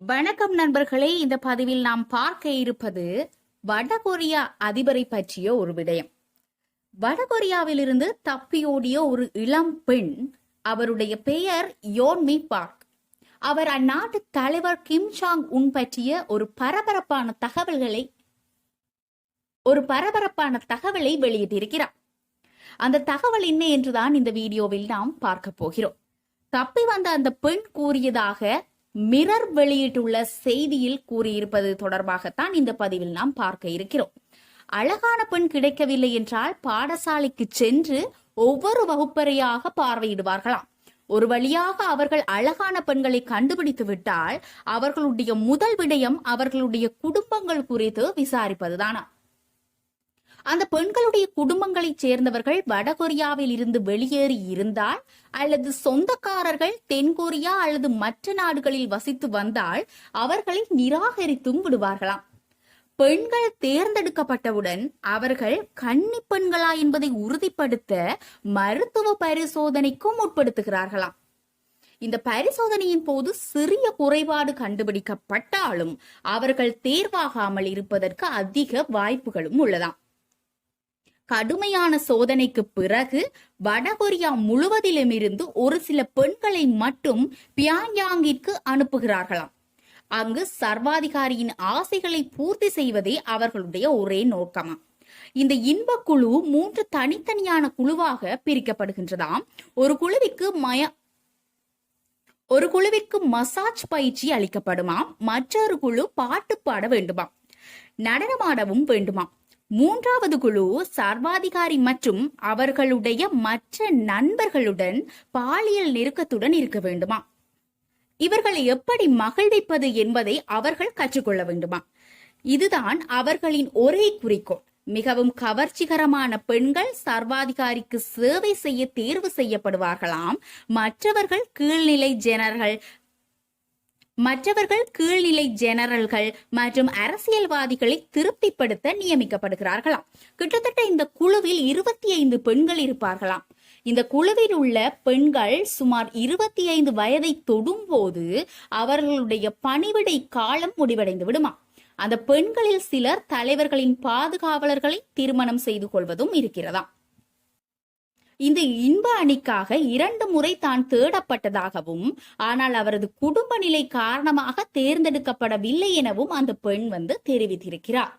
வணக்கம் நண்பர்களே இந்த பதிவில் நாம் பார்க்க இருப்பது வடகொரியா அதிபரை பற்றிய ஒரு விடயம். வடகொரியாவிலிருந்து தப்பியோடிய ஒரு இளம் பெண் அவருடைய பெயர் யோன்மி பார்க். அவர் அந்நாட்டு தலைவர் கிம் சாங் உன் பற்றிய ஒரு பரபரப்பான தகவல்களை ஒரு பரபரப்பான தகவலை வெளியிட்டிருக்கிறார். அந்த தகவல் என்ன என்றுதான் இந்த வீடியோவில் நாம் பார்க்க போகிறோம். தப்பி வந்த அந்த பெண் கூறியதாக மிரர் வெளியிட்டுள்ள செய்தியில் கூறியிருப்பது தொடர்பாகத்தான் இந்த பதிவில் நாம் பார்க்க இருக்கிறோம். அழகான பெண் கிடைக்கவில்லை என்றால் பாடசாலைக்கு சென்று ஒவ்வொரு வகுப்பறையாக பார்வையிடுவார்களாம். ஒரு வழியாக அவர்கள் அழகான பெண்களை கண்டுபிடித்து விட்டால் அவர்களுடைய முதல் விடயம் அவர்களுடைய குடும்பங்கள் குறித்து விசாரிப்பதுதானா அந்த பெண்களுடைய குடும்பங்களைச் சேர்ந்தவர்கள் வடகொரியாவில் இருந்து வெளியேறி இருந்தால் அல்லது சொந்தக்காரர்கள் தென்கொரியா அல்லது மற்ற நாடுகளில் வசித்து வந்தால் அவர்களை நிராகரித்தும் விடுவார்களாம். பெண்கள் தேர்ந்தெடுக்கப்பட்டவுடன் அவர்கள் கன்னி பெண்களா என்பதை உறுதிப்படுத்த மருத்துவ பரிசோதனைக்கும் உட்படுத்துகிறார்களாம். இந்த பரிசோதனையின் போது சிறிய குறைபாடு கண்டுபிடிக்கப்பட்டாலும் அவர்கள் தேர்வாகாமல் இருப்பதற்கு அதிக வாய்ப்புகளும் உள்ளதாம். கடுமையான சோதனைக்கு பிறகு வடகொரியா முழுவதிலும் இருந்து ஒரு சில பெண்களை மட்டும் பியாங்யாங்கிற்கு அனுப்புகிறார்களாம். அங்கு சர்வாதிகாரியின் ஆசைகளை பூர்த்தி செய்வதே அவர்களுடைய ஒரே நோக்கமா. இந்த இன்ப குழு மூன்று தனித்தனியான குழுவாக பிரிக்கப்படுகின்றதாம். ஒரு குழுவிற்கு மய ஒரு குழுவிற்கு மசாஜ் பயிற்சி அளிக்கப்படுமாம். மற்றொரு குழு பாட்டு பாட வேண்டுமாம். நடனமாடவும் வேண்டுமாம். மூன்றாவது குழு சர்வாதிகாரி மற்றும் அவர்களுடைய மற்ற நண்பர்களுடன் பாலியல் நெருக்கத்துடன் இருக்க வேண்டுமா? இவர்களை எப்படி மகிழ்விப்பது என்பதை அவர்கள் கற்றுக்கொள்ள வேண்டுமா? இதுதான் அவர்களின் ஒரே குறிக்கோள். மிகவும் கவர்ச்சிகரமான பெண்கள் சர்வாதிகாரிக்கு சேவை செய்ய தேர்வு செய்யப்படுவார்களாம். மற்றவர்கள் கீழ்நிலை ஜெனர்கள் மற்றவர்கள் கீழ்நிலை ஜெனரல்கள் மற்றும் அரசியல்வாதிகளை திருப்திப்படுத்த நியமிக்கப்படுகிறார்களாம். கிட்டத்தட்ட இந்த குழுவில் இருபத்தி ஐந்து பெண்கள் இருப்பார்களாம். இந்த குழுவில் உள்ள பெண்கள் சுமார் இருபத்தி ஐந்து வயதை தொடும்போது அவர்களுடைய பணிவிடை காலம் முடிவடைந்து விடுமா அந்த பெண்களில் சிலர் தலைவர்களின் பாதுகாவலர்களை திருமணம் செய்து கொள்வதும் இருக்கிறதாம். இந்த இன்ப அணிக்காக இரண்டு முறை தான் தேடப்பட்டதாகவும் ஆனால் அவரது குடும்ப நிலை காரணமாக தேர்ந்தெடுக்கப்படவில்லை எனவும் அந்த பெண் வந்து தெரிவித்திருக்கிறார்.